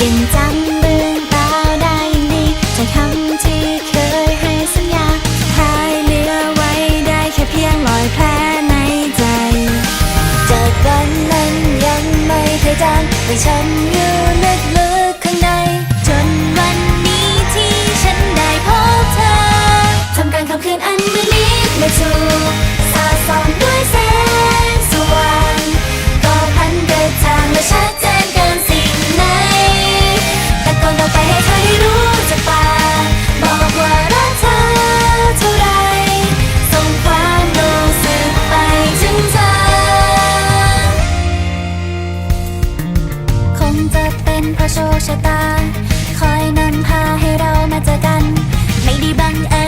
ยังจำเวงราได้ยังดีจากคำที่เคยให้สัญญาพายเรือไว้ได้แค่เพียงรอยแผลในใจ จาวันนั้นยังไม่เคยจางแต่ฉันอยู่ โชคชะตา คอยนำพาให้เรามาเจอกัน ไม่ได้บังเอิญ